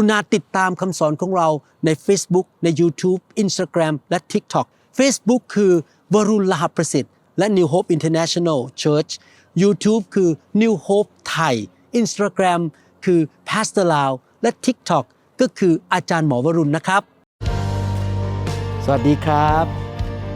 รุณาติดตามคำสอนของเราใน Facebook ใน YouTube Instagram และ TikTok Facebook คือวรุณลหประสิทธิ์และ New Hope International Church YouTube คือ New Hope ไทย Instagram คือ Pastor Lao และ TikTok ก็คืออาจารย์หมอวรุณนะครับ สวัสดีครับ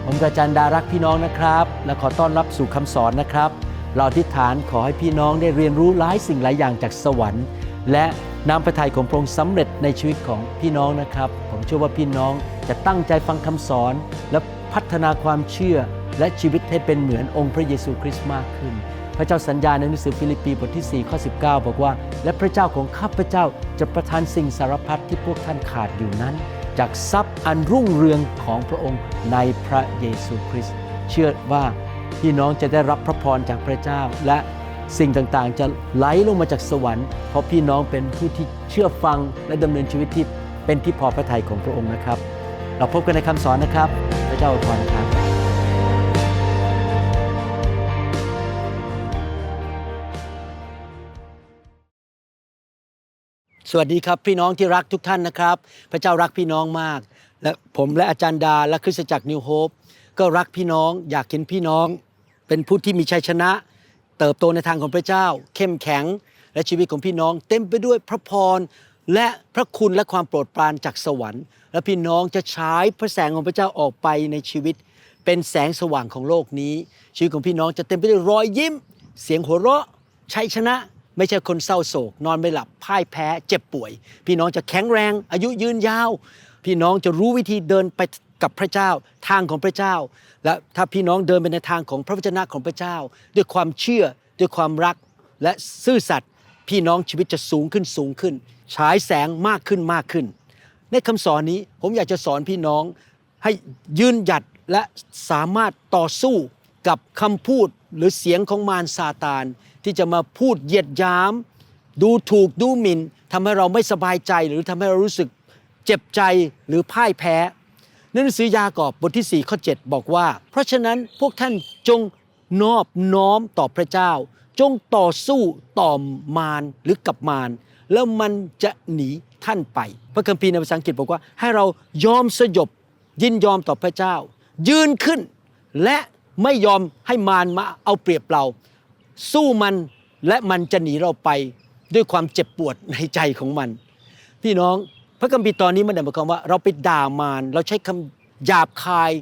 ผมกบอาจารย์ดารักพี่น้องนะครับ และขอต้อนรับสู่คำสอนนะครับ เราอธิษฐานขอให้พี่น้องได้เรียนรู้หลายสิ่งหลายอย่างจากสวรรค์ และ น้ำพระทัยของพระองค์สำเร็จในชีวิตของพี่น้องนะครับ ผมเชื่อว่าพี่น้องจะตั้งใจฟังคำสอน และพัฒนาความเชื่อและชีวิตให้เป็นเหมือนองค์พระเยซูคริสต์มากขึ้น พระเจ้าสัญญาในหนังสือฟิลิปปีบทที่4ข้อ19 บอกว่า และพระเจ้าของข้าพเจ้าจะประทานสิ่งสารพัดที่พวกท่านขาดอยู่นั้น จากทรัพย์อันรุ่งเรืองของพระองค์ในพระเยซูคริสต์เชื่อว่าพี่น้องจะได้รับพระพรจากพระเจ้าและ สิ่งต่างๆ จะไหลลงมาจากสวรรค์ เพราะพี่น้องเป็นผู้ที่เชื่อฟังและดำเนินชีวิตที่เป็นที่พอพระทัยของพระองค์นะครับ เราพบกันในคำสอนนะครับ พระเจ้าอวยพรครับสวัสดีครับพี่น้องที่รักทุกท่านนะครับ พระเจ้ารักพี่น้องมาก และผมและอาจารย์ดาและคริสตจักรนิวโฮปก็รักพี่น้องอยากเห็นพี่น้อง เป็นผู้ที่มีชัยชนะ เติบโตในทางของพระเจ้า เข้มแข็ง และชีวิตของพี่น้อง เต็มไปด้วยพระพรและพระคุณและความโปรดปรานจากสวรรค์ และพี่น้องจะฉายพระแสงของพระเจ้าออกไปในชีวิต เป็นแสงสว่างของโลกนี้ ชีวิตของพี่น้องจะเต็มไปด้วยรอยยิ้ม เสียงหัวเราะชัยชนะ ไม่ใช่คนเศร้าโศก นอนไม่หลับพ่ายแพ้ เจ็บป่วย พี่น้องจะแข็งแรง อายุยืนยาว พี่น้องจะรู้วิธีเดินไปกับพระเจ้าทางของพระเจ้า และถ้าพี่น้องเดินไปในทางของพระวจนะของพระเจ้า ด้วยความเชื่อด้วยความรักและซื่อสัตย์พี่น้องชีวิตจะสูงขึ้นสูงขึ้น ฉายแสงมากขึ้นมากขึ้น ในคำสอนนี้ผมอยากจะสอนพี่น้องให้ยืนหยัดและสามารถต่อสู้กับคำพูดหรือเสียงของมารซาตาน ที่จะมาพูดเหยียดยาม ดูถูกดูหมิ่นทำให้เราไม่สบายใจหรือทำให้เรารู้สึก เจ็บใจหรือพ่ายแพ้ในหนังสือยากอบบทที่ 4 ข้อ 7 บอกว่า เพราะฉะนั้นพวกท่านจงนอบน้อมต่อพระเจ้า จงต่อสู้ต่อมารหรือกับมารแล้วมันจะหนีท่านไป พระคัมภีร์ในภาษาอังกฤษบอกว่า ให้เรายอมสยบยินยอมต่อพระเจ้า ยืนขึ้น และไม่ยอมให้มารมาเอาเปรียบเรา สู้มันและมันจะหนีเราไป ด้วยความเจ็บปวดในใจของมัน พี่น้อง ระคัมภีร์ตอนนี้มันหมายความว่า เราไปด่ามารเราใช้คำหยาบคาย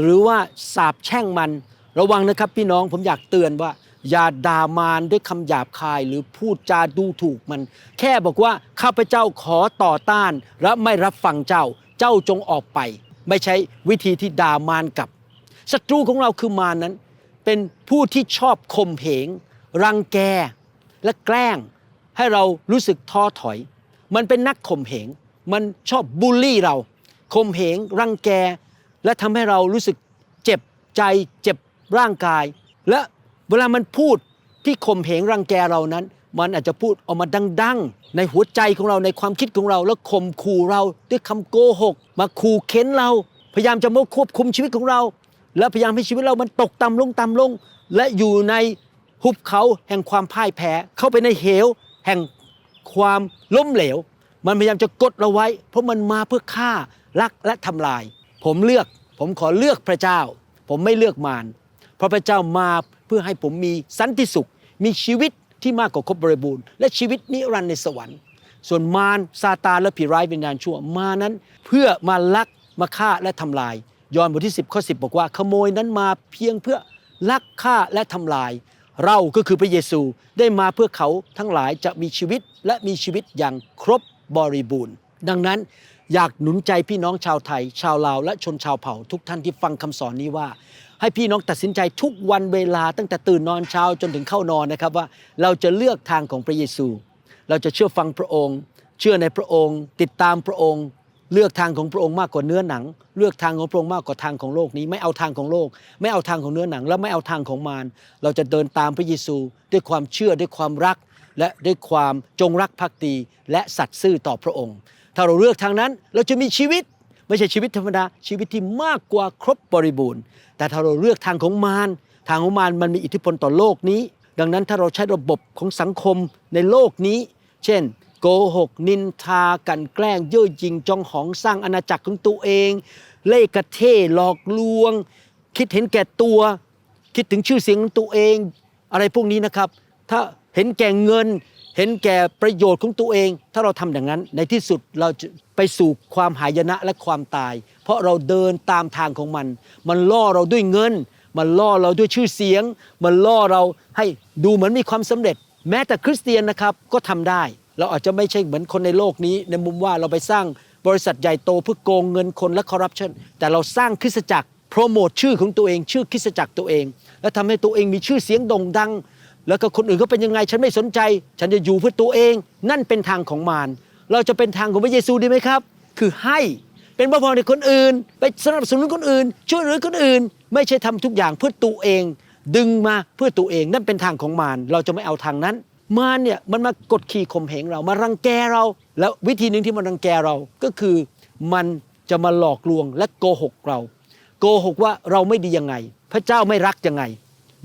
หรือว่าสาบแช่งมัน ระวังนะครับพี่น้องผมอยากเตือนว่า อย่าด่ามารด้วยคำหยาบคาย หรือพูดจาดูถูกมัน แค่บอกว่าข้าพเจ้าขอต่อต้าน และไม่รับฟังเจ้า เจ้าจงออกไป ไม่ใช่วิธีที่ด่ามารกลับศัตรูของเราคือมารนั้น เป็นผู้ที่ชอบข่มเหง รังแก และแกล้ง ให้เรารู้สึกท้อถอย มันเป็นนักข่มเหง มันชอบบูลลี่เราข่มเหงรังแก และทำให้เรารู้สึกเจ็บใจเจ็บร่างกาย และเวลามันพูดที่ข่มเหงรังแกเรานั้น มันอาจจะพูดออกมาดัง ๆ ในหัวใจของเราในความคิดของเรา แล้วข่มขู่เราด้วยคำโกหก มาขู่เค้นเรา พยายามจะมาควบคุมชีวิตของเรา และพยายามให้ชีวิตเรามันตกต่ำลงต่ำลง และอยู่ในหุบเขาแห่งความพ่ายแพ้ เข้าไปในเหว แห่งความล้มเหลว มันพยายามจะกดเราไว้ เพราะมันมาเพื่อฆ่าลักและทำลาย ผมเลือกผมขอเลือกพระเจ้า ผมไม่เลือกมารเพราะพระเจ้ามาเพื่อให้ผมมีสันติสุข มีชีวิตที่มากกว่าครบบริบูรณ์และชีวิตนิรันดร์ในสวรรค์ ส่วนมารซาตานและผีร้ายวิญญาณชั่วมานั้น เพื่อมาลักมาฆ่าและทำลาย ยอห์นบทที่ 10ข้อ10 บอกว่า ขโมยนั้นมาเพียงเพื่อลักฆ่าและทำลาย เราก็คือพระเยซูได้มาเพื่อเขาทั้งหลายจะมีชีวิตและมีชีวิตอย่างครบ บริบูรณ์ ดังนั้นอยากหนุนใจพี่น้องชาวไทย ชาวลาวและชนชาวเผ่าทุกท่านที่ฟังคำสอนนี้ว่า ให้พี่น้องตัดสินใจทุกวันเวลาตั้งแต่ตื่นนอนเช้าจนถึงเข้านอนนะครับว่าเราจะเลือกทางของพระเยซู เราจะเชื่อฟังพระองค์ เชื่อในพระองค์ ติดตามพระองค์ เลือกทางของพระองค์มากกว่าเนื้อหนัง เลือกทางของพระองค์มากกว่าทางของโลกนี้ ไม่เอาทางของโลก ไม่เอาทางของเนื้อหนัง และไม่เอาทางของมารเราจะเดินตามพระเยซู ด้วยความเชื่อด้วยความรัก และด้วยความจงรักภักดี และสัตย์ซื่อต่อพระองค์ ถ้าเราเลือกทางนั้นเราจะมีชีวิตไม่ใช่ชีวิตธรรมดาชีวิตที่มากกว่าครบบริบูรณ์ แต่ถ้าเราเลือกทางของมารทางของมารมันมีอิทธิพลต่อโลกนี้ ดังนั้นถ้าเราใช้ระบบของสังคมในโลกนี้ เช่นโกหก นินทากันแกล้งเย่อหยิ่งจองหองสร้างอาณาจักรของตัวเอง เล่กระเท่หลอกลวง คิดเห็นแก่ตัว คิดถึงชื่อเสียงของตัวเอง อะไรพวกนี้นะครับ ถ้า เห็นแก่เงิน เห็นแก่ประโยชน์ของตัวเอง ถ้าเราทำอย่างนั้นในที่สุดเราจะไปสู่ความหายนะและความตาย เพราะเราเดินตามทางของมัน มันล่อเราด้วยเงิน มันล่อเราด้วยชื่อเสียง มันล่อเราให้ดูเหมือนมีความสำเร็จ แม้แต่คริสเตียนนะครับก็ทำได้ เราอาจจะไม่ใช่เหมือนคนในโลกนี้ ในมุมว่าเราไปสร้างบริษัทใหญ่โตเพื่อโกงเงินคนและคอร์รัปชันแต่เราสร้างคริสตจักรโปรโมทชื่อของตัวเอง ชื่อคริสตจักรตัวเอง และทำให้ตัวเองมีชื่อเสียงโด่งดัง แล้วก็คนอื่นเขาเป็นยังไงฉันไม่สนใจ ฉันจะอยู่เพื่อตัวเอง นั่นเป็นทางของมารเราจะเป็นทางของพระเยซูดีไหมครับ คือให้เป็นพระพรในคนอื่น ไปสนับสนุนคนอื่น ช่วยเหลือคนอื่น ไม่ใช่ทำทุกอย่างเพื่อตัวเอง ดึงมาเพื่อตัวเองนั่นเป็นทางของมารเราจะไม่เอาทางนั้น มารเนี่ยมันมากดขี่ข่มเหงเรามารังแกเรา แล้ววิธีหนึ่งที่มันรังแกเราก็คือมันจะมาหลอกลวงและโกหกเรา โกหกว่าเราไม่ดียังไง พระเจ้าไม่รักยังไง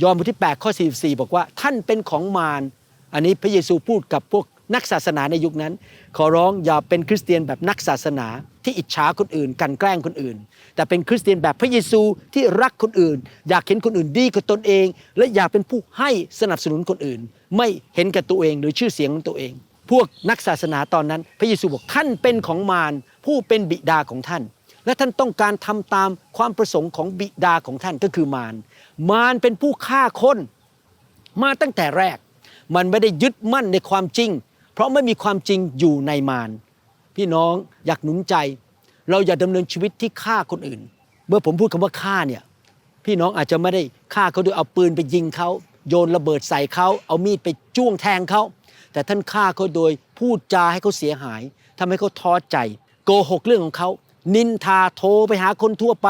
ยอห์นบทที่8ข้อ44 บอกว่าท่านเป็นของมารอันนี้พระเยซูพูดกับพวกนักศาสนาในยุคนั้น ขอร้องอย่าเป็นคริสเตียนแบบนักศาสนาที่อิจฉาคนอื่น กันแกล้งคนอื่น แต่เป็นคริสเตียนแบบพระเยซูที่รักคนอื่น อยากเห็นคนอื่นดีกว่าตนเอง และอยากเป็นผู้ให้สนับสนุนคนอื่น ไม่เห็นแก่ตัวเองหรือชื่อเสียงของตัวเอง พวกนักศาสนาตอนนั้น พระเยซูบอกท่านเป็นของมารผู้เป็นบิดาของท่าน และท่านต้องการทำตามความประสงค์ของบิดาของท่านก็คือมาร มารเป็นผู้ฆ่าคนมาตั้งแต่แรก มันไม่ได้ยึดมั่นในความจริง เพราะไม่มีความจริงอยู่ในมารพี่น้องอยากหนุนใจ เราอย่าดำเนินชีวิตที่ฆ่าคนอื่น เมื่อผมพูดคำว่าฆ่าเนี่ยพี่น้องอาจจะไม่ได้ฆ่าเขาด้วยเอาปืนไปยิงเขาโยนระเบิดใส่เขาเอามีดไปจ้วงแทงเขาแต่ท่านฆ่าเขาโดยพูดจาให้เขาเสียหายทำให้เขาท้อใจโกหกเรื่องของเขานินทาโทรไปหาคนทั่วไป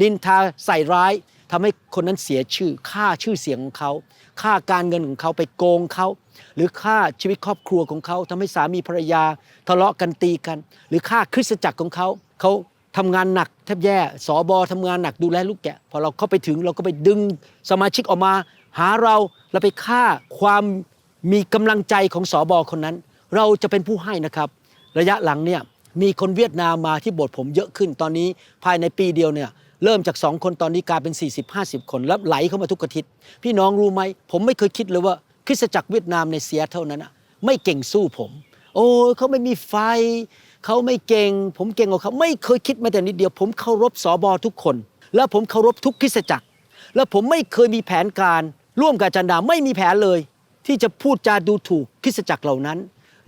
นินทาใส่ร้าย ทำให้คนนั้นเสียชื่อฆ่าชื่อเสียงของเขาฆ่าการเงินของเขาไปโกงเขา หรือฆ่าชีวิตครอบครัวของเขาทำให้สามีภรรยา ทะเลาะกันตีกัน หรือฆ่าคริสตจักรของเขาเขาทำงานหนักแทบแย่สอบอทำงานหนักดูแลลูกแกะพอเราเข้าไปถึงเราก็ไปดึงสมาชิกออกมา หาเราแล้วไปฆ่าความมีกำลังใจของสอบอคนนั้น เราจะเป็นผู้ให้นะครับ ระยะหลังเนี่ยมีคนเวียดนามมาที่โบสถ์ผมเยอะขึ้นตอนนี้ภายในปีเดียวเนี่ย เริ่มจากสองคนตอนนี้กลายเป็น 40-50 คนแล้วไหลเข้ามาทุกอาทิตย์ พี่น้องรู้ไหม ผมไม่เคยคิดเลยว่าคริสตจักรเวียดนามในเซียเท่านั้นอะไม่เก่งสู้ผม โอ้เขาไม่มีไฟ เขาไม่เก่ง ผมเก่งกว่าเขาไม่เคยคิดแม้แต่นิดเดียว ผมเคารพสอบอทุกคน แล้วผมเคารพทุกคริสตจักร แล้วผมไม่เคยมีแผนการร่วมกับจารย์ดาไม่มีแผนเลย ที่จะพูดจาดูถูกคริสตจักรเหล่านั้น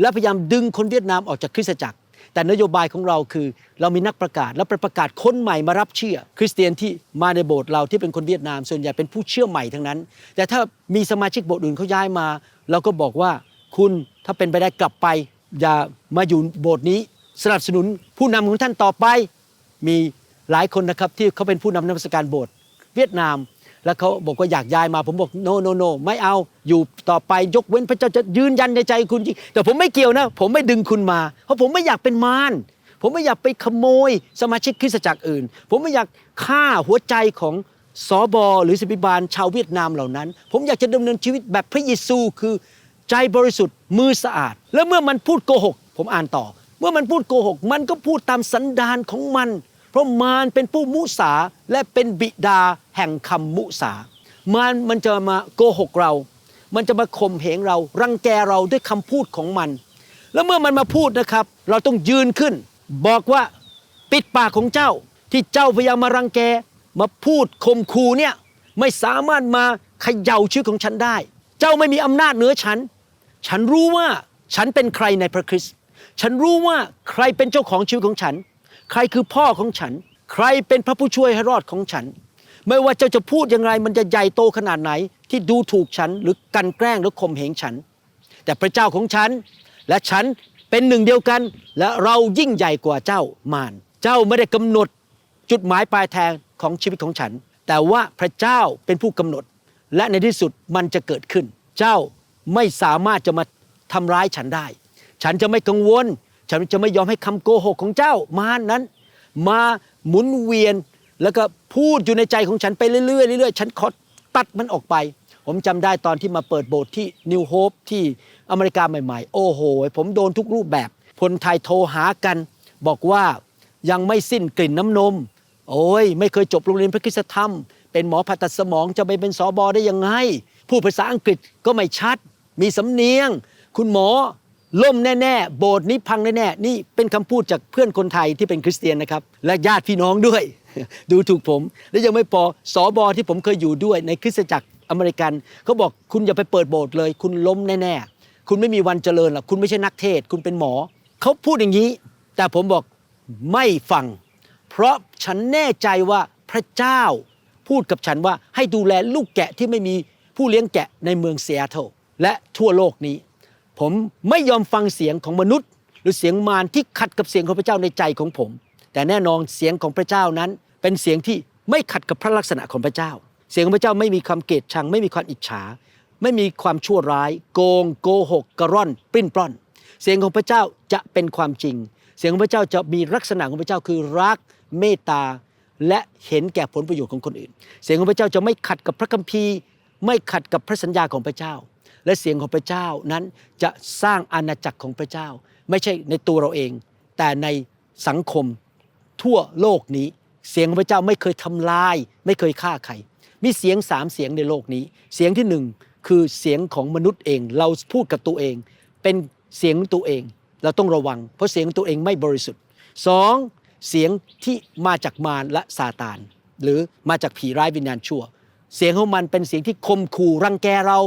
และพยายามดึงคนเวียดนามออกจากคริสตจักร แต่นโยบายของเราคือ เรามีนักประกาศและประกาศคนใหม่มารับเชื่อ คริสเตียนที่มาในโบสถ์เราที่เป็นคนเวียดนาม ส่วนใหญ่เป็นผู้เชื่อใหม่ทั้งนั้น แต่ถ้ามีสมาชิกโบสถ์อื่นเขาย้ายมา เราก็บอกว่าคุณถ้าเป็นไปได้กลับไป อย่ามาอยู่โบสถ์นี้ สนับสนุนผู้นำของท่านต่อไป มีหลายคนนะครับที่เขาเป็นผู้นำนมัสการโบสถ์เวียดนาม แล้วเขาบอกว่าอยากย้ายมาผมบอก no no no ไม่เอาอยู่ต่อไปยกเว้นพระเจ้าจะยืนยันในใจคุณจริงแต่ผมไม่เกี่ยวนะ ผมไม่ดึงคุณมา เพราะผมไม่อยากเป็นมารผมไม่อยากไปขโมยสมาชิกคริสตจักรอื่น ผมไม่อยากฆ่าหัวใจของสอบอหรือสิบิบาลชาวเวียดนามเหล่านั้น ผมอยากจะดำเนินชีวิตแบบพระเยซูคือใจบริสุทธิ์มือสะอาด แล้วเมื่อมันพูดโกหก ผมอ่านต่อ เมื่อมันพูดโกหก มันก็พูดตามสันดานของมัน เพราะมารเป็นผู้มุสาและเป็นบิดาแห่งคำมุสามารมันจะมาโกหกเรา มันจะมาข่มเหงเรา รังแกเราด้วยคำพูดของมัน แล้วเมื่อมันมาพูดนะครับ เราต้องยืนขึ้น บอกว่าปิดปากของเจ้าที่เจ้าพยายามมารังแก มาพูดข่มขู่เนี่ยไม่สามารถมาเขย่าชีวิตของฉันได้ เจ้าไม่มีอำนาจเหนือฉัน ฉันรู้ว่าฉันเป็นใครในพระคริสต์ ฉันรู้ว่าใครเป็นเจ้าของชีวิตของฉัน ใครคือพ่อของฉัน ใครเป็นพระผู้ช่วยให้รอดของฉัน ไม่ว่าเจ้าจะพูดอย่างไร มันจะใหญ่โตขนาดไหน ที่ดูถูกฉันหรือกันแกล้งหรือข่มเหงฉัน แต่พระเจ้าของฉัน และฉันเป็นหนึ่งเดียวกัน และเรายิ่งใหญ่กว่าเจ้ามารเจ้าไม่ได้กำหนดจุดหมายปลายทางของชีวิตของฉัน แต่ว่าพระเจ้าเป็นผู้กำหนด และในที่สุดมันจะเกิดขึ้น เจ้าไม่สามารถจะมาทำร้ายฉันได้ ฉันจะไม่กังวล ฉันจะไม่ยอมให้คำโกหกของเจ้ามารนั้น มาหมุนเวียนแล้วก็พูดอยู่ในใจของฉันไปเรื่อยๆเรื่อยๆฉันขอตัดมันออกไป ผมจำได้ตอนที่มาเปิดโบสถ์ที่นิวโฮปที่อเมริกาใหม่ๆ โอ้โห ผมโดนทุกรูปแบบคนไทยโทรหากัน บอกว่ายังไม่สิ้นกลิ่นน้ำนม โอ้ย ไม่เคยจบโรงเรียนพระคุณธรรม เป็นหมอผ่าตัดสมองจะไปเป็นสอบอได้ยังไง พูดภาษาอังกฤษก็ไม่ชัด มีสำเนียง คุณหมอ ล่มแน่ ๆ โบสถ์นี้พังแน่ ๆ นี่เป็นคำพูดจากเพื่อนคนไทยที่เป็นคริสเตียนนะครับ และญาติพี่น้องด้วย ดูถูกผม และยังไม่พอสอบอที่ผมเคยอยู่ด้วยในคริสตจักรอเมริกันเขาบอกคุณอย่าไปเปิดโบสถ์เลย คุณล้มแน่ ๆ คุณไม่มีวันเจริญหรอกคุณไม่ใช่นักเทศ คุณเป็นหมอ เขาพูดอย่างนี้ แต่ผมบอกไม่ฟัง เพราะฉันแน่ใจว่าพระเจ้า พูดกับฉันว่าให้ดูแลลูกแกะที่ไม่มีผู้เลี้ยงแกะในเมืองเซียโตรและทั่วโลกนี้ ผมไม่ยอมฟังเสียงของมนุษย์ หรือเสียงมารที่ขัดกับเสียงของพระเจ้าในใจของผม แต่แน่นอนเสียงของพระเจ้านั้น เป็นเสียงที่ไม่ขัดกับพระลักษณะของพระเจ้า เสียงของพระเจ้าไม่มีความเกลียดชัง ไม่มีความอิจฉา ไม่มีความชั่วร้าย โกง โกหก กระร่อน ปริ้นปล้อน เสียงของพระเจ้าจะเป็นความจริง เสียงของพระเจ้าจะมีลักษณะของพระเจ้าคือรักเมตตาและเห็นแก่ผลประโยชน์ของคนอื่น เสียงของพระเจ้าจะไม่ขัดกับพระคัมภีร์ ไม่ขัดกับพระสัญญาของพระเจ้า และเสียงของพระเจ้านั้นจะสร้างอาณาจักรของพระเจ้า ไม่ใช่ในตัวเราเอง แต่ในสังคมทั่วโลกนี้ เสียงของพระเจ้าไม่เคยทำลาย ไม่เคยฆ่าใครมีเสียงสามเสียงในโลกนี้ เสียงที่หนึ่งคือเสียงของมนุษย์เอง เราพูดกับตัวเอง เป็นเสียงของตัวเอง เราต้องระวัง เพราะเสียงของตัวเองไม่บริสุทธิ์สองเสียงที่มาจากมารและซาตาน หรือมาจากผีร้ายวิญญาณชั่ว เสียงของมันเป็นเสียงที่คมขู่รังแกเรา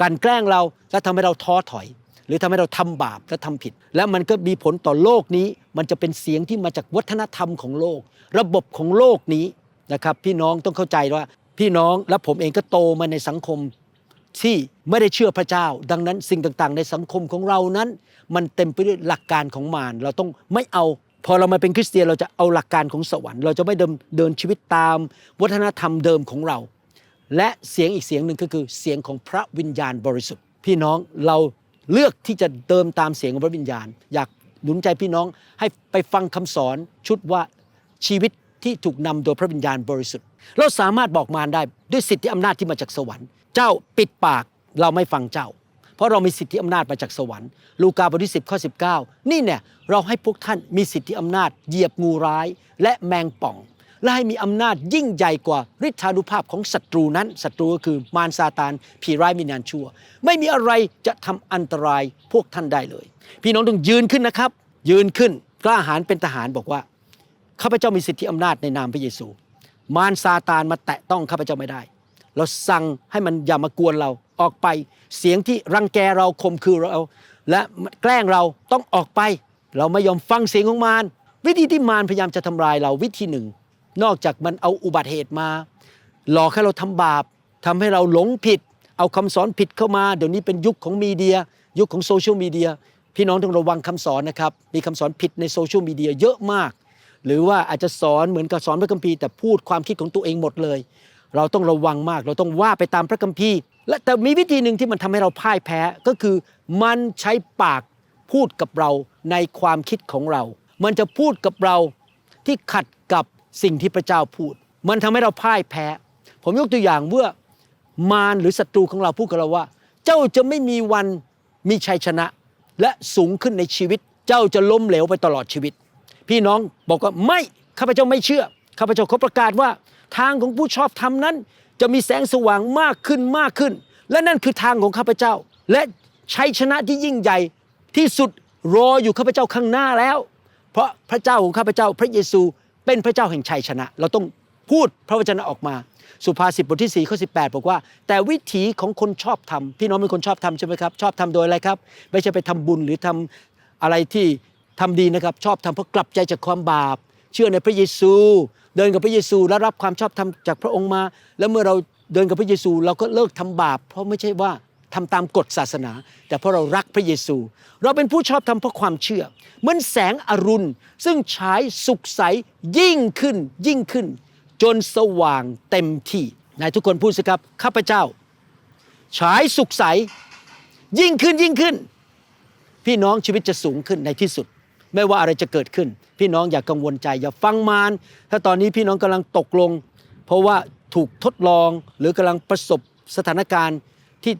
กลันแกล้งเราและทำให้เราท้อถอย หรือทำให้เราทำบาปและทำผิด และมันก็มีผลต่อโลกนี้ มันจะเป็นเสียงที่มาจากวัฒนธรรมของโลก ระบบของโลกนี้นะครับ พี่น้องต้องเข้าใจว่าพี่น้องและผมเองก็โตมาในสังคมที่ไม่ได้เชื่อพระเจ้า ดังนั้นสิ่งต่างๆ ในสังคมของเรานั้น มันเต็มไปด้วยหลักการของมารเราต้องไม่เอาพอเรามาเป็นคริสเตียนเราจะเอาหลักการของสวรรค์ เราจะไม่เดินเดินชีวิตตาม วัฒนธรรมเดิมของเรา และเสียงอีกเสียงหนึ่งก็คือเสียงของพระวิญญาณบริสุทธิ์ พี่น้องเราเลือกที่จะเดินตามเสียงของพระวิญญาณ อยากหนุนใจพี่น้องให้ไปฟังคำสอนชุดว่าชีวิตที่ถูกนำโดยพระวิญญาณบริสุทธิ์ เราสามารถบอกมารได้ด้วยสิทธิอำนาจที่มาจากสวรรค์ เจ้าปิดปากเราไม่ฟังเจ้า เพราะเรามีสิทธิอำนาจมาจากสวรรค์ ลูกาบทที่10ข้อ19 นี่เนี่ยเราให้พวกท่านมีสิทธิอำนาจเหยียบงูร้ายและแมงป่อง และให้มีอำนาจยิ่งใหญ่กว่าฤทธานุภาพของศัตรูนั้นศัตรูก็คือมารซาตานผีร้ายมินานชั่ว ไม่มีอะไรจะทำอันตรายพวกท่านได้เลย พี่น้องต้องยืนขึ้นนะครับ ยืนขึ้นกล้าหาญเป็นทหารบอกว่าข้าพเจ้ามีสิทธิอำนาจในนามพระเยซู มารซาตานมาแตะต้องข้าพเจ้าไม่ได้ เราสั่งให้มันอย่ามากวนเราออกไปเสียงที่รังแกเราข่มคือเรา และแกล้งเราต้องออกไป เราไม่ยอมฟังเสียงของมารวิธีที่มารพยายามจะทำลายเราวิธีหนึ่ง นอกจากมันเอาอุบัติเหตุมา หลอกให้เราทำบาปทำให้เราหลงผิด เอาคำสอนผิดเข้ามา เดี๋ยวนี้เป็นยุคของมีเดีย ยุคของโซเชียลมีเดียพี่น้องต้องระวังคำสอนนะครับ มีคำสอนผิดในโซเชียลมีเดียเยอะมาก หรือว่าอาจจะสอนเหมือนกับสอนพระคัมภีร์แต่พูดความคิดของตัวเองหมดเลย เราต้องระวังมาก เราต้องว่าไปตามพระคัมภีร์ และแต่มีวิธีหนึ่งที่มันทำให้เราพ่ายแพ้ก็คือมันใช้ปากพูดกับเราในความคิดของเรา มันจะพูดกับเราที่ขัดกับ สิ่งที่พระเจ้าพูด มันทำให้เราพ่ายแพ้ ผมยกตัวอย่างเมื่อมารหรือศัตรูของเราพูดกับเราว่า เจ้าจะไม่มีวันมีชัยชนะ และสูงขึ้นในชีวิต เจ้าจะล้มเหลวไปตลอดชีวิต พี่น้องบอกว่าไม่ข้าพเจ้าไม่เชื่อข้าพเจ้าขอประกาศว่า ทางของผู้ชอบธรรมนั้น จะมีแสงสว่างมากขึ้นมากขึ้น และนั่นคือทางของข้าพเจ้า และชัยชนะที่ยิ่งใหญ่ที่สุดรออยู่ข้าพเจ้าข้างหน้าแล้ว เพราะพระเจ้าของข้าพเจ้าพระเยซู เป็นพระเจ้าแห่งชัยชนะ เราต้องพูดพระวจนะออกมา สุภาษิตบทที่4ข้อ18บอกว่า แต่วิถีของคนชอบทำพี่น้องเป็นคนชอบทำใช่ไหมครับ ชอบทำโดยอะไรครับ ไม่ใช่ไปทำบุญหรือทำอะไรที่ทำดีนะครับ ชอบทำเพราะกลับใจจากความบาป เชื่อในพระเยซู เดินกับพระเยซูและรับความชอบธรรมจากพระองค์มา แล้วเมื่อเราเดินกับพระเยซู เราก็เลิกทำบาป เพราะไม่ใช่ว่า ทำตามกฎศาสนา แต่เพราะเรารักพระเยซู เราเป็นผู้ชอบทำเพราะความเชื่อ เหมือนแสงอรุณ ซึ่งฉายสุขใสยิ่งขึ้นยิ่งขึ้น จนสว่างเต็มที่นายทุกคนพูดสิครับข้าพเจ้า ฉายสุขใสยิ่งขึ้นยิ่งขึ้น พี่น้องชีวิตจะสูงขึ้นในที่สุด ไม่ว่าอะไรจะเกิดขึ้น พี่น้องอย่ากังวลใจ อย่าฟังมารถ้าตอนนี้พี่น้องกำลังตกลง เพราะว่าถูกทดลองหรือกำลังประสบสถานการณ์ที่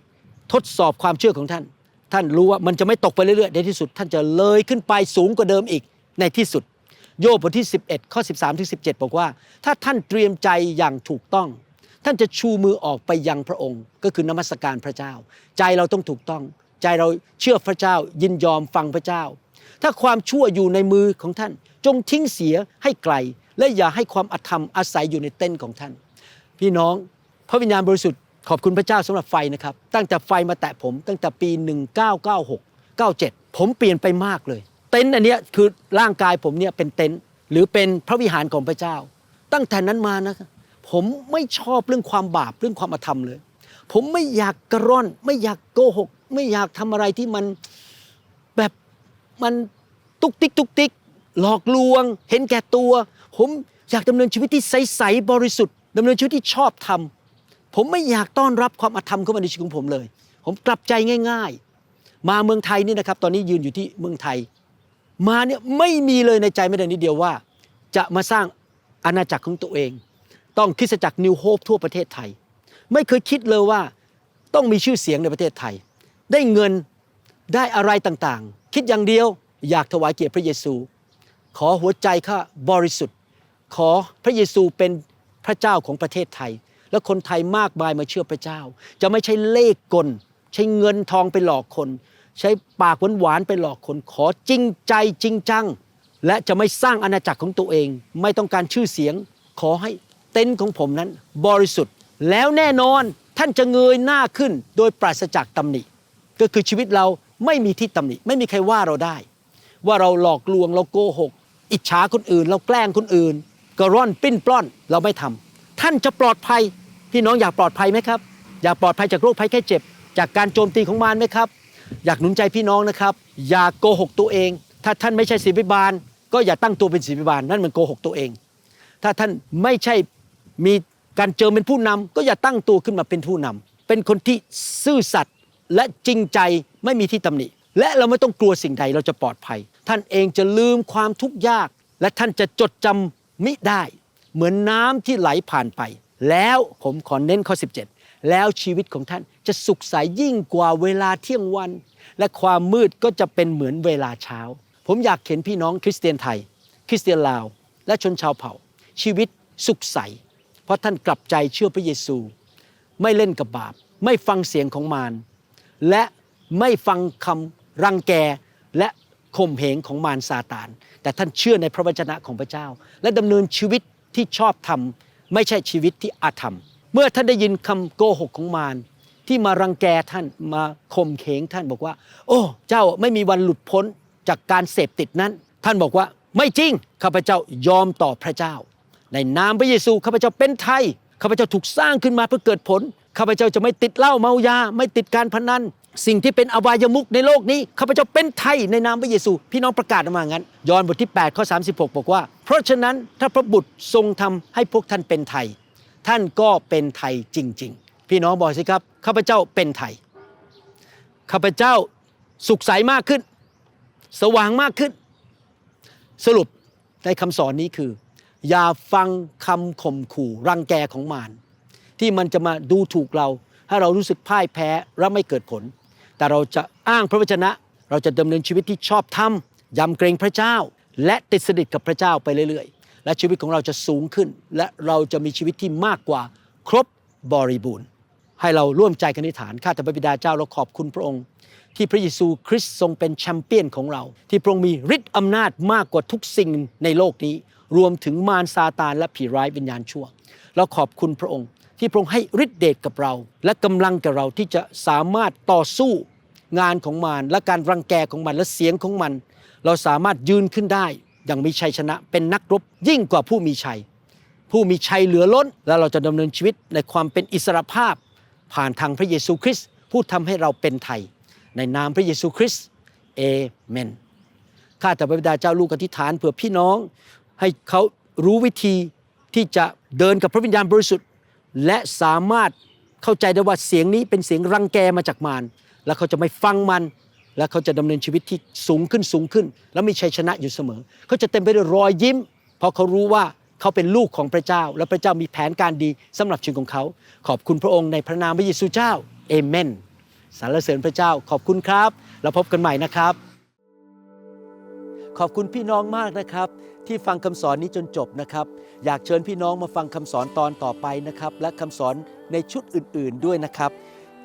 ทดสอบความเชื่อของท่าน ท่านรู้ว่ามันจะไม่ตกไปเรื่อยๆในที่สุด ท่านจะเลยขึ้นไปสูงกว่าเดิมอีกในที่สุด โยบบทที่ 11 ข้อ 13ถึง17 บอกว่า ถ้าท่านเตรียมใจอย่างถูกต้อง ท่านจะชูมือออกไปยังพระองค์ ก็คือนมัสการพระเจ้า ใจเราต้องถูกต้อง ใจเราเชื่อพระเจ้า ยินยอมฟังพระเจ้า ถ้าความชั่วอยู่ในมือของท่าน จงทิ้งเสียให้ไกล และอย่าให้ความอธรรมอาศัยอยู่ในเต้นของท่าน พี่น้องพระวิญญาณบริสุทธิ์ ขอบคุณพระเจ้าสำหรับไฟนะครับ ตั้งแต่ไฟมาแตะผม ตั้งแต่ปี 1996 97 ผมเปลี่ยนไปมากเลย เต็นท์อันนี้คือร่างกายผมเนี่ยเป็นเต็นท์หรือเป็นพระวิหารของพระเจ้า ตั้งแต่นั้นมานะผมไม่ชอบเรื่องความบาปเรื่องความอธรรมเลย ผมไม่อยากกระร่อน ไม่อยากโกหก ไม่อยากทำอะไรที่มันแบบมันตุกติกตุกติกหลอกลวง เห็นแก่ตัว ผมอยากดำเนินชีวิตที่ใสๆบริสุทธิ์ดำเนินชีวิตที่ชอบธรรม ผมไม่อยากต้อนรับความอธรรมเข้ามาในชีวิตของผมเลย ผมกลับใจง่าย ๆ มาเมืองไทยนี่นะครับ ตอนนี้ยืนอยู่ที่เมืองไทย มาเนี่ยไม่มีเลยในใจไม่ได้นิดเดียวว่า จะมาสร้างอาณาจักรของตัวเอง ต้องคริสตจักรนิวโฮปทั่วประเทศไทย ไม่เคยคิดเลยว่าต้องมีชื่อเสียงในประเทศไทย ได้เงินได้อะไรต่างๆ คิดอย่างเดียวอยากถวายเกียรติพระเยซู ขอหัวใจข้าบริสุทธิ์ ขอพระเยซูเป็นพระเจ้าของประเทศไทย และคนไทยมากมายมาเชื่อพระเจ้า จะไม่ใช่เลขกล ใช้เงินทองไปหลอกคน ใช้ปากหวานๆไปหลอกคน ขอจริงใจจริงจัง และจะไม่สร้างอาณาจักรของตัวเอง ไม่ต้องการชื่อเสียง ขอให้เต็นท์ของผมนั้น บริสุทธิ์ แล้วแน่นอนท่านจะเงยหน้าขึ้น โดยปราศจากตำหนิ ก็คือชีวิตเราไม่มีที่ตำหนิ ไม่มีใครว่าเราได้ ว่าเราหลอกลวงเราโกหก อิจฉาคนอื่น เราแกล้งคนอื่น กระร่อนปิ้นปล้อนเราไม่ทำ ท่านจะปลอดภัยพี่น้องอยากปลอดภัยไหมครับ อยากปลอดภัยจากโรคภัยแค่เจ็บ จากการโจมตีของมารไหมครับ อยากหนุนใจพี่น้องนะครับ อย่าโกหกตัวเอง ถ้าท่านไม่ใช่ศิบิบาล ก็อย่าตั้งตัวเป็นศิบิบาลนั่นมันโกหกตัวเอง ถ้าท่านไม่ใช่มีการเจอเป็นผู้นำก็อย่าตั้งตัวขึ้นมาเป็นผู้นำเป็นคนที่ซื่อสัตย์และจริงใจไม่มีที่ตำหนิ และเราไม่ต้องกลัวสิ่งใดเราจะปลอดภัย ท่านเองจะลืมความทุกข์ยาก และท่านจะจดจำมิได้ เหมือนน้ำที่ไหลผ่านไป แล้วผมขอเน้นข้อ 17 แล้วชีวิตของท่านจะสุขใสยยิ่งกว่าเวลาเที่ยงวัน และความมืดก็จะเป็นเหมือนเวลาเช้า ผมอยากเห็นพี่น้องคริสเตียนไทย คริสเตียนลาว และชนชาวเผ่า ชีวิตสุขใส เพราะท่านกลับใจเชื่อพระเยซู ไม่เล่นกับบาป ไม่ฟังเสียงของมารและไม่ฟังคำรังแกและข่มเหงของมารซาตาน แต่ท่านเชื่อในพระวจนะของพระเจ้า และดำเนินชีวิต ที่ชอบธรรมไม่ใช่ชีวิตที่อาธรรม เมื่อท่านได้ยินคำโกหกของมารที่มารังแกท่านมาข่มเหงท่านบอกว่า โอ้ เจ้าไม่มีวันหลุดพ้นจากการเสพติดนั้น ท่านบอกว่าไม่จริงข้าพเจ้ายอมต่อพระเจ้า ในนามพระเยซูข้าพเจ้าเป็นไทยข้าพเจ้าถูกสร้างขึ้นมาเพื่อเกิดผลข้าพเจ้าจะไม่ติดเหล้าเมายา ไม่ติดการพนัน สิ่งที่เป็นอบายมุกในโลกนี้ข้าพเจ้าเป็นไทยในนามพระเยซู พี่น้องประกาศออกมางั้น ยอห์นบทที่8ข้อ36 บอกว่า เพราะฉะนั้นถ้าพระบุตรทรงทำให้พวกท่านเป็นไทย ท่านก็เป็นไทยจริง ๆ พี่น้องบอกสิครับข้าพเจ้าเป็นไทยข้าพเจ้าสุขใสมากขึ้น สว่างมากขึ้น สรุปในคำสอนนี้คือ อย่าฟังคำข่มขู่รังแกของมารที่มันจะมาดูถูกเรา ให้เรารู้สึกพ่ายแพ้และไม่เกิดผล แต่เราจะอ้างพระวจนะ เราจะดำเนินชีวิตที่ชอบธรรมยำเกรงพระเจ้า และติดสนิทกับพระเจ้าไปเรื่อยๆ และชีวิตของเราจะสูงขึ้น และเราจะมีชีวิตที่มากกว่าครบบริบูรณ์ ให้เราร่วมใจกันอธิษฐานข้าแต่พระบิดาเจ้าเราขอบคุณพระองค์ ที่พระเยซูคริสต์ทรงเป็นแชมเปี้ยนของเรา ที่พระองค์มีฤทธิ์อำนาจมากกว่าทุกสิ่งในโลกนี้ รวมถึงมารซาตานและผีร้ายวิญญาณชั่ว เราขอบคุณพระองค์ ที่พระองค์ให้ฤทธิเดชกับเรา และกำลังกับเราที่จะสามารถต่อสู้งานของมารและการรังแกของมันและเสียงของมัน เราสามารถยืนขึ้นได้ อย่างมีชัยชนะเป็นนักรบยิ่งกว่าผู้มีชัย ผู้มีชัยเหลือล้น และเราจะดำเนินชีวิตในความเป็นอิสรภาพ ผ่านทางพระเยซูคริสต์ผู้ทำให้เราเป็นไทย ในนามพระเยซูคริสต์เอเมนข้าแต่พระบิดาเจ้าลูกอธิษฐานเผื่อพี่น้อง ให้เขารู้วิธีที่จะเดินกับพระวิญญาณบริสุทธิ์ และสามารถเข้าใจได้ว่าเสียงนี้เป็นเสียงรังแกมาจากมารและเขาจะไม่ฟังมัน และเขาจะดำเนินชีวิตที่สูงขึ้นสูงขึ้น แล้วมีชัยชนะอยู่เสมอ เขาจะเต็มไปด้วยรอยยิ้ม เพราะเขารู้ว่าเขาเป็นลูกของพระเจ้า และพระเจ้ามีแผนการดีสำหรับชีวิตของเขา ขอบคุณพระองค์ในพระนามพระเยซูเจ้าเอเมนสรรเสริญพระเจ้าขอบคุณครับ แล้วพบกันใหม่นะครับ ขอบคุณพี่น้องมากนะครับ ที่ฟังคำสอนนี้จนจบนะครับ อยากเชิญพี่น้องมาฟังคำสอนตอนต่อไปนะครับ และคำสอนในชุดอื่น ๆด้วยนะครับ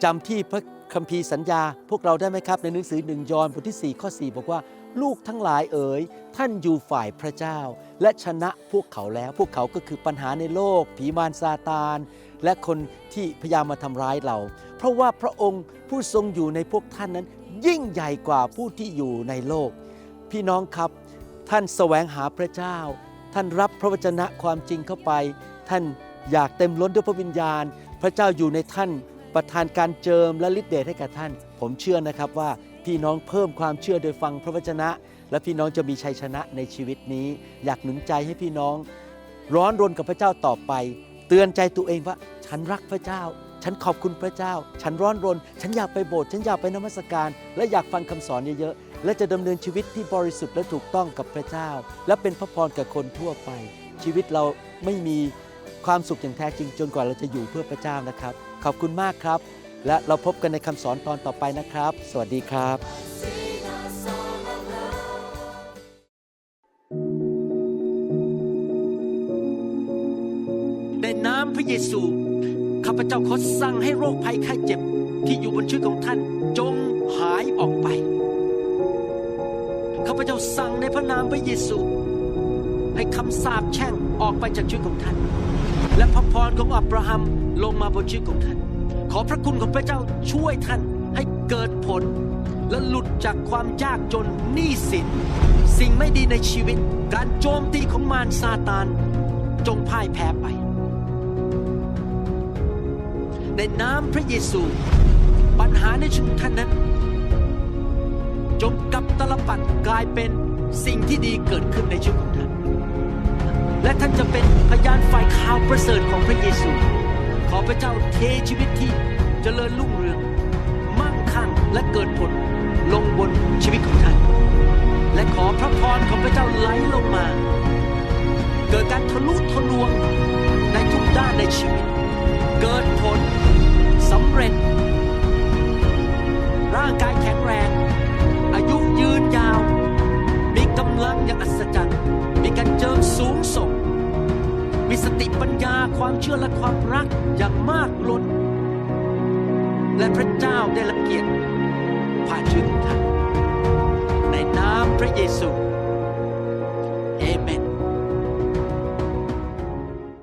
จำที่พระคัมภีร์สัญญา พวกเราได้ไหมครับ ในหนังสือหนึ่งยอห์นบทที่ 4 ข้อ 4 บอกว่า ลูกทั้งหลายเอ๋ยท่านอยู่ฝ่ายพระเจ้า และชนะพวกเขาแล้ว พวกเขาก็คือปัญหาในโลก ผีมารซาตาน และคนที่พยายามมาทำร้ายเรา เพราะว่าพระองค์ผู้ทรงอยู่ในพวกท่านนั้น ยิ่งใหญ่กว่าผู้ที่อยู่ในโลก พี่น้องครับ ท่านแสวงหาพระเจ้า ท่านรับพระวจนะความจริงเข้าไป ท่านอยากเต็มล้นด้วยพระวิญญาณ พระเจ้าอยู่ในท่านประทานการเจิมและฤทธิเดชให้กับท่าน ผมเชื่อนะครับว่าพี่น้องเพิ่มความเชื่อโดยฟังพระวจนะ และพี่น้องจะมีชัยชนะในชีวิตนี้ อยากหนุนใจให้พี่น้อง ร้อนรนกับพระเจ้าต่อไป เตือนใจตัวเองว่า ฉันรักพระเจ้า ฉันขอบคุณพระเจ้า ฉันร้อนรน ฉันอยากไปโบสถ์ฉันอยากไปนมัสการ และอยากฟังคำสอนเยอะๆ และจะดำเนินชีวิตที่บริสุทธิ์และถูกต้องกับพระเจ้า และเป็นพระพรกับคนทั่วไป ชีวิตเราไม่มีความสุขอย่างแท้จริง จนกว่าเราจะอยู่เพื่อพระเจ้านะครับ ขอบคุณมากครับ และเราพบกันในคำสอนตอนต่อไปนะครับ สวัสดีครับในน้ำพระเยซู ข้าพเจ้าขอสั่งให้โรคภัยไข้เจ็บ ที่อยู่บนชีวิตของท่านจงหายออกไป ข้าพเจ้าสั่งในพระนามพระเยซู ให้คำสาปแช่งออกไปจากชีวิตของท่าน และพระพรของอับราฮัมลงมาบนชีวิตของท่าน ขอพระคุณของพระเจ้าช่วยท่านให้เกิดผล และหลุดจากความยากจนหนี้สิน สิ่งไม่ดีในชีวิต การโจมตีของมารซาตานจงพ่ายแพ้ไป ในน้ำพระเยซู ปัญหาในชีวิตท่านนั้น จงกลับ ตลปัดกลายเป็นสิ่งที่ดีเกิดขึ้นในชีวิตของท่าน และท่านจะเป็นพยานฝ่ายข่าวประเสริฐของพระเยซู ขอพระเจ้าเทชีวิตที่เจริญรุ่งเรือง มั่งคั่งและเกิดผลลงบนชีวิตของท่าน และขอพระพรของพระเจ้าไหลลงมา เกิดการทะลุทะลวงในทุกด้านในชีวิต เกิดผลสำเร็จ ร่างกายแข็งแรง อายุยืนยาว มีกำลังอย่างอัศจรรย์ มีการเจิมสูงส่ง มีสติปัญญาความเชื่อและความรักอย่างมากล้น และพระเจ้าได้ละเกียรติผ่านชีวิตของท่านในนามพระเยซู